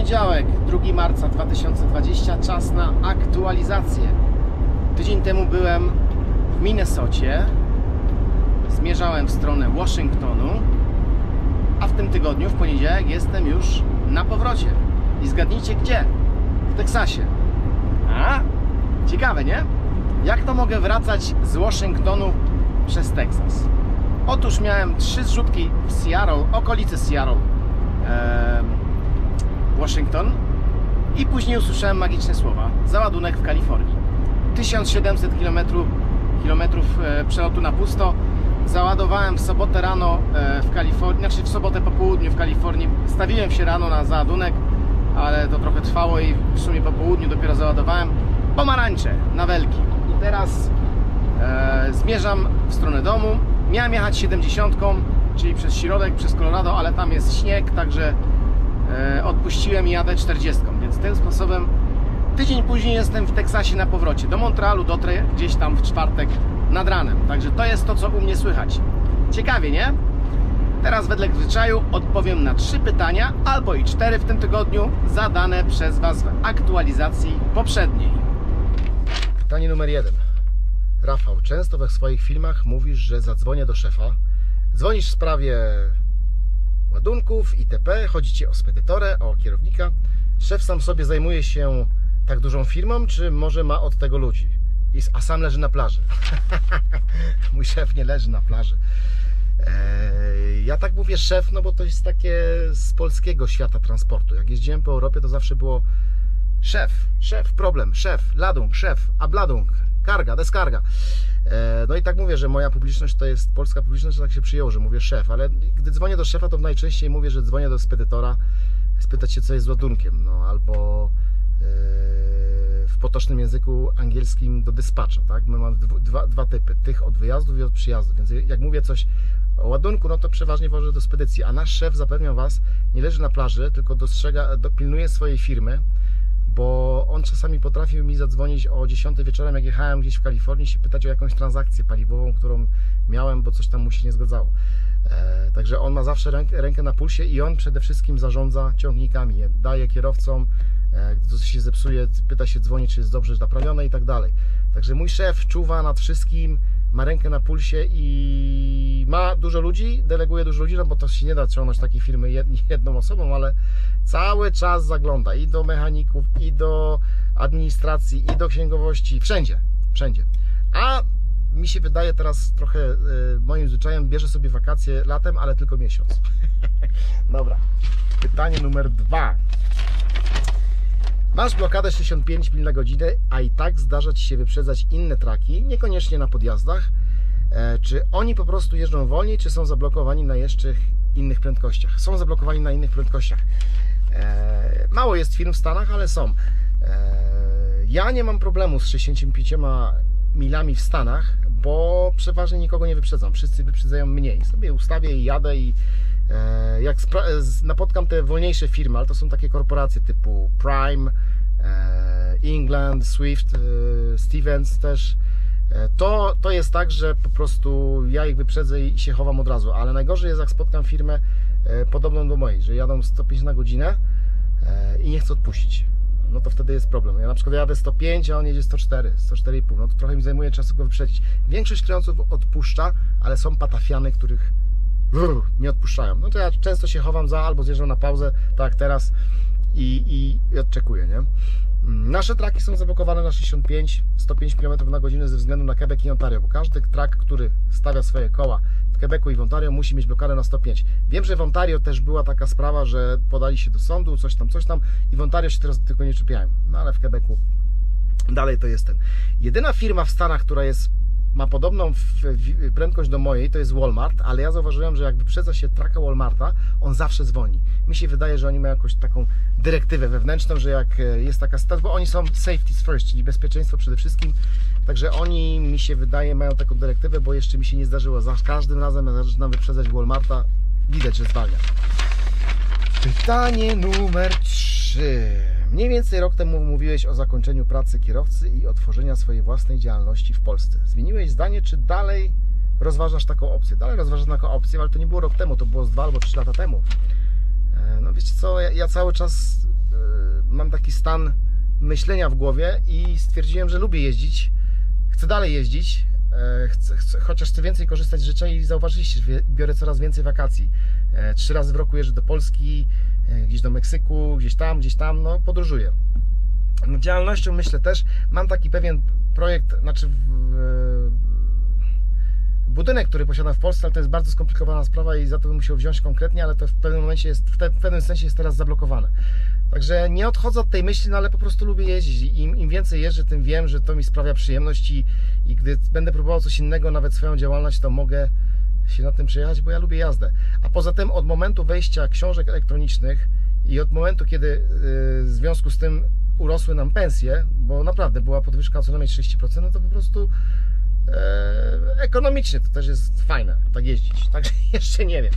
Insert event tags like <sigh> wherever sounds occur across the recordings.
Poniedziałek, 2 marca 2020, czas na aktualizację. Tydzień temu byłem w Minnesocie, zmierzałem w stronę Waszyngtonu, a w tym tygodniu, w poniedziałek, jestem już na powrocie. I zgadnijcie gdzie? W Teksasie. A? Ciekawe, nie? Jak to mogę wracać z Waszyngtonu przez Teksas? Otóż miałem trzy zrzutki w Seattle, okolicy Seattle, em, Washington i później usłyszałem magiczne słowa. Załadunek w Kalifornii. 1700 km, e, przelotu na pusto. Załadowałem w sobotę rano e, w Kalifornii, znaczy w sobotę po południu w Kalifornii. Stawiłem się rano na załadunek, ale to trochę trwało i w sumie po południu dopiero załadowałem pomarańcze na welki. I teraz e, zmierzam w stronę domu. Miałem jechać 70, czyli przez środek, przez Colorado, ale tam jest śnieg, także odpuściłem i jadę 40. Więc tym sposobem tydzień później jestem w Teksasie na powrocie. Do Montrealu dotrę gdzieś tam w czwartek nad ranem. Także to jest to, co u mnie słychać. Ciekawie, nie? Teraz wedle zwyczaju odpowiem na trzy pytania, albo i cztery w tym tygodniu, zadane przez Was w aktualizacji poprzedniej. Pytanie numer jeden. Rafał, często we swoich filmach mówisz, że zadzwonię do szefa. Dzwonisz w sprawie ładunków, itp. Chodzi Ci o spedytorę, o kierownika. Szef sam sobie zajmuje się tak dużą firmą, czy może ma od tego ludzi? A sam leży na plaży. <laughs> Mój szef nie leży na plaży. Eee, Ja tak mówię szef, no bo to jest takie z polskiego świata transportu. Jak jeździłem po Europie, to zawsze było szef, szef, problem, szef, ladung, szef, abladung, karga, deskarga. E, No i tak mówię, że moja publiczność to jest polska publiczność, tak się przyjęło, że mówię szef, ale gdy dzwonię do szefa, to najczęściej mówię, że dzwonię do spedytora, spytać się, co jest z ładunkiem, no albo e, w potocznym języku angielskim do dyspatcha, tak? My mamy dwa, dwa typy, tych od wyjazdów i od przyjazdów, więc jak mówię coś o ładunku, no to przeważnie wożę do spedycji, a nasz szef, zapewniam Was, nie leży na plaży, tylko dostrzega, dopilnuje swojej firmy, bo on czasami potrafił mi zadzwonić o 10 wieczorem, jak jechałem gdzieś w Kalifornii, się pytać o jakąś transakcję paliwową, którą miałem, bo coś tam mu się nie zgadzało. E, także on ma zawsze rękę, na pulsie i on przede wszystkim zarządza ciągnikami, je daje kierowcom, e, gdy coś się zepsuje, pyta się, dzwoni, czy jest dobrze naprawione i tak dalej. Także mój szef czuwa nad wszystkim, ma rękę na pulsie i ma dużo ludzi, deleguje dużo ludzi, no bo to się nie da ciągnąć takiej firmy jed- jedną osobą, ale cały czas zagląda i do mechaników, i do administracji, i do księgowości, wszędzie, wszędzie. A mi się wydaje teraz trochę e, moim zwyczajem bierze sobie wakacje latem, ale tylko miesiąc. <laughs> Dobra. Pytanie numer dwa. Masz blokadę 65 mil na godzinę, a i tak zdarza Ci się wyprzedzać inne traki, niekoniecznie na podjazdach. E, Czy oni po prostu jeżdżą wolniej, czy są zablokowani na jeszcze innych prędkościach? Są zablokowani na innych prędkościach. E, Mało jest firm w Stanach, ale są. E, Ja nie mam problemu z 65 milami w Stanach, bo przeważnie nikogo nie wyprzedzam. Wszyscy wyprzedzają mnie i sobie ustawię i jadę i jak napotkam te wolniejsze firmy, ale to są takie korporacje typu Prime, England, Swift, Stevens też, to, to jest tak, że po prostu ja ich wyprzedzę i się chowam od razu, ale najgorzej jest jak spotkam firmę e, podobną do mojej, że jadą 105 na godzinę e, i nie chcę odpuścić. No to wtedy jest problem. Ja na przykład jadę 105, a on jedzie 104, 104,5. No to trochę mi zajmuje czasu go wyprzedzić. Większość kierowców odpuszcza, ale są patafiany, których nie odpuszczają. No to ja często się chowam za albo zjeżdżam na pauzę, tak jak teraz i, i, i odczekuję, nie? Nasze traki są zablokowane na 65, 105 km na godzinę ze względu na Quebec i Ontario, bo każdy trak, który stawia swoje koła w Quebecu i w Ontario musi mieć blokadę na 105. Wiem, że w Ontario też była taka sprawa, że podali się do sądu, coś tam, coś tam i w Ontario się teraz tylko nie czepiałem, no ale w Quebecu dalej to jest ten. Jedyna firma w Stanach, która jest ma podobną prędkość do mojej, to jest Walmart, ale ja zauważyłem, że jak wyprzedza się traka Walmarta, on zawsze zwolni. Mi się wydaje, że oni mają jakąś taką dyrektywę wewnętrzną, że jak e, jest taka sytuacja, bo oni są safety first, czyli bezpieczeństwo przede wszystkim, także oni, mi się wydaje, mają taką dyrektywę, bo jeszcze mi się nie zdarzyło, za każdym razem jak zaczynam wyprzedzać Walmarta, widać, że zwalnia. Pytanie numer 3. Mniej więcej rok temu mówiłeś o zakończeniu pracy kierowcy i otworzenia swojej własnej działalności w Polsce. Zmieniłeś zdanie, czy dalej rozważasz taką opcję? Dalej rozważasz taką opcję, ale to nie było rok temu, to było z dwa albo trzy lata temu. E, No wiecie co, ja, ja cały czas mam taki stan myślenia w głowie i stwierdziłem, że lubię jeździć. Chcę dalej jeździć, e, chcę, chcę, chociaż chcę więcej korzystać z rzeczy i zauważyliście, że biorę coraz więcej wakacji. E, Trzy razy w roku jeżdżę do Polski, e, gdzieś do Meksyku, gdzieś tam, gdzieś tam, no podróżuję. No, działalnością myślę też, mam taki pewien projekt, znaczy w, budynek, który posiadam w Polsce, ale to jest bardzo skomplikowana sprawa i za to bym musiał wziąć konkretnie, ale to w pewnym momencie jest, w, te, w pewnym sensie jest teraz zablokowane. Także nie odchodzę od tej myśli, no ale po prostu lubię jeździć im, im więcej jeżdżę, tym wiem, że to mi sprawia przyjemność i, i gdy będę próbował coś innego, nawet swoją działalność, to mogę się na tym przejechać, bo ja lubię jazdę. A poza tym od momentu wejścia książek elektronicznych i od momentu, kiedy yy, w związku z tym urosły nam pensje, bo naprawdę była podwyżka co najmniej 30%, no to po prostu e, ekonomicznie to też jest fajne tak jeździć. <laughs> Także jeszcze nie wiem.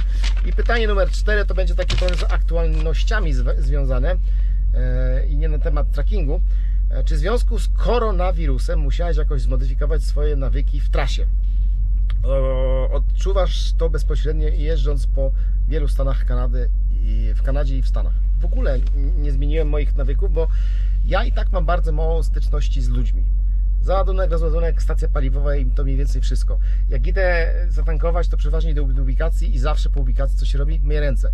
I pytanie numer 4 to będzie takie trochę z aktualnościami związane e, i nie na temat trackingu. E, czy w związku z koronawirusem musiałeś jakoś zmodyfikować swoje nawyki w trasie? Odczuwasz to bezpośrednio jeżdżąc po wielu stanach Kanady w Kanadzie i w Stanach. W ogóle nie zmieniłem moich nawyków, bo ja i tak mam bardzo mało styczności z ludźmi. Załadunek, rozładunek, stacja paliwowa i to mniej więcej wszystko. Jak idę zatankować, to przeważnie idę do ubikacji i zawsze po ubikacji co się robi? Myję ręce.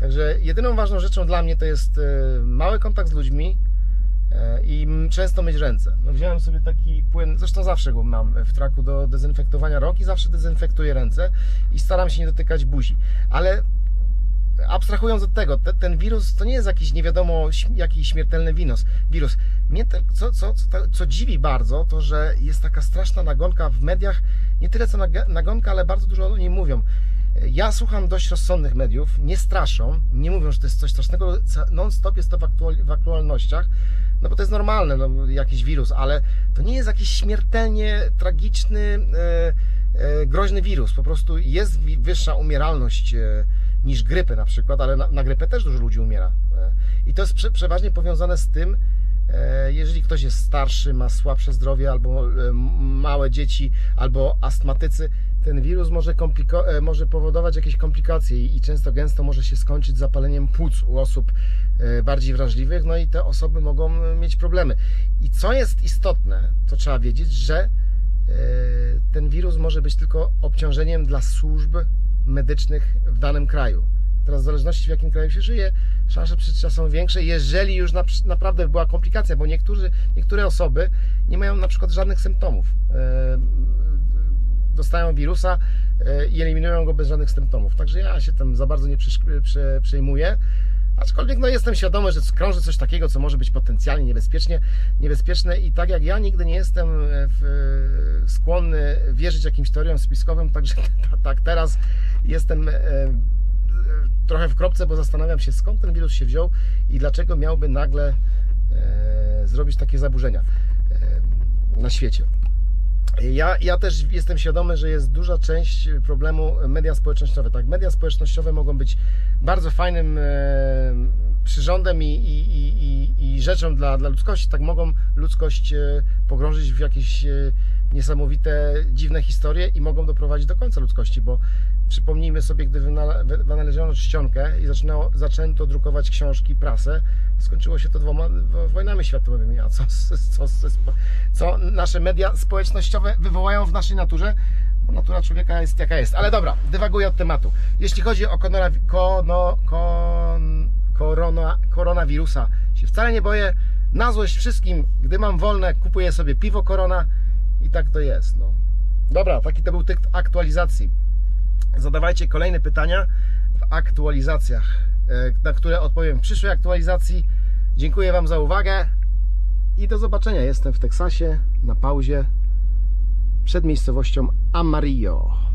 Także jedyną ważną rzeczą dla mnie to jest e, mały kontakt z ludźmi, i m- często myć ręce. No wziąłem sobie taki płyn, zresztą zawsze go mam w traku do dezynfektowania rąk i zawsze dezynfektuję ręce i staram się nie dotykać buzi. Ale abstrahując od tego, te, ten wirus to nie jest jakiś nie wiadomo jaki śmiertelny wirus. wirus. Mnie te, co, co, co, co dziwi bardzo, to że jest taka straszna nagonka w mediach, nie tyle co nag- nagonka, ale bardzo dużo o niej mówią. Ja słucham dość rozsądnych mediów, nie straszą, nie mówią, że to jest coś strasznego, non-stop jest to w, aktual- w aktualnościach, no bo to jest normalne, no, jakiś wirus, ale to nie jest jakiś śmiertelnie tragiczny, e, e, groźny wirus. Po prostu jest wyższa umieralność e, niż grypy na przykład, ale na, na grypę też dużo ludzi umiera. I to jest prze, przeważnie powiązane z tym, jeżeli ktoś jest starszy, ma słabsze zdrowie, albo małe dzieci, albo astmatycy, ten wirus może, e, może powodować jakieś komplikacje i, często gęsto może się skończyć zapaleniem płuc u osób e, bardziej wrażliwych, no i te osoby mogą e, mieć problemy. I co jest istotne, to trzeba wiedzieć, że ten wirus może być tylko obciążeniem dla służb medycznych w danym kraju. Teraz w zależności w jakim kraju się żyje, szanse przeżycia są większe, jeżeli już na, naprawdę była komplikacja, bo niektórzy, niektóre osoby nie mają na przykład żadnych symptomów. E, dostają wirusa e, i eliminują go bez żadnych symptomów. Także ja się tym za bardzo nie prze- przejmuję. Aczkolwiek no, jestem świadomy, że krąży coś takiego, co może być potencjalnie niebezpiecznie, niebezpieczne i tak jak ja nigdy nie jestem e, w, skłonny wierzyć jakimś teoriom spiskowym, także <laughs> tak teraz jestem e, e, trochę w kropce, bo zastanawiam się skąd ten wirus się wziął i dlaczego miałby nagle e, zrobić takie zaburzenia e, na świecie. Ja, ja też jestem świadomy, że jest duża część problemu media społecznościowe. Tak, media społecznościowe mogą być bardzo fajnym e, przyrządem i, i, i, i, rzeczą dla, dla ludzkości. Tak mogą ludzkość e, pogrążyć w jakieś e, niesamowite, dziwne historie i mogą doprowadzić do końca ludzkości, bo przypomnijmy sobie, gdy wynale- wy- wynaleziono czcionkę i zaczęto drukować książki, prasę, skończyło się to dwoma wo- wojnami światowymi. A co, co, co, co nasze media społecznościowe wywołają w naszej naturze? Bo natura człowieka jest jaka jest. Ale dobra, dywaguję od tematu. Jeśli chodzi o konora, kono, kon, korona, koronawirusa, się wcale nie boję. Na złość wszystkim, gdy mam wolne, kupuję sobie piwo korona i tak to jest. No. Dobra, taki to był typ aktualizacji. Zadawajcie kolejne pytania w aktualizacjach, na które odpowiem w przyszłej aktualizacji. Dziękuję Wam za uwagę i do zobaczenia. Jestem w Teksasie na pauzie przed miejscowością Amarillo.